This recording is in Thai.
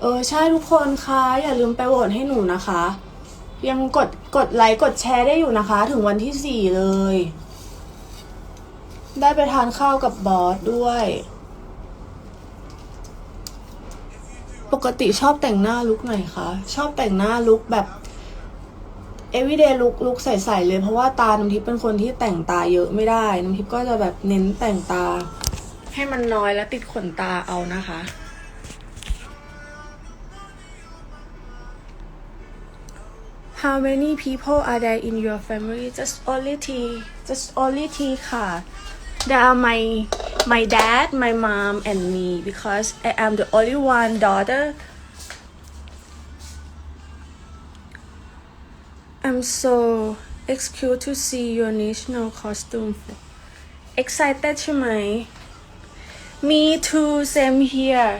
เออใช่ทุกคนคะอย่าลืมไปโหวตให้หนูนะคะ ยังกดกดไลค์กดแชร์ได้อยู่นะคะ ถึงวันที่สี่เลย ได้ไปทานข้าวกับบอสด้วย ปกติชอบแต่งหน้าลุคไหนคะชอบแต่งหน้าลุคแบบ everyday look ลุคใสๆเลยเพราะว่าตาน้ำทิพย์เป็นคนที่แต่งตาเยอะไม่ได้น้ำทิพย์ก็จะแบบเน้นแต่งตา ให้มันน้อยและติดขนตาเอานะคะ How many people are there in your family just only T just only T ค่ะ There are my my dad my mom and me because I am the only one daughter I'm so excited to see your national costume excited ใช่ไหม Me too same here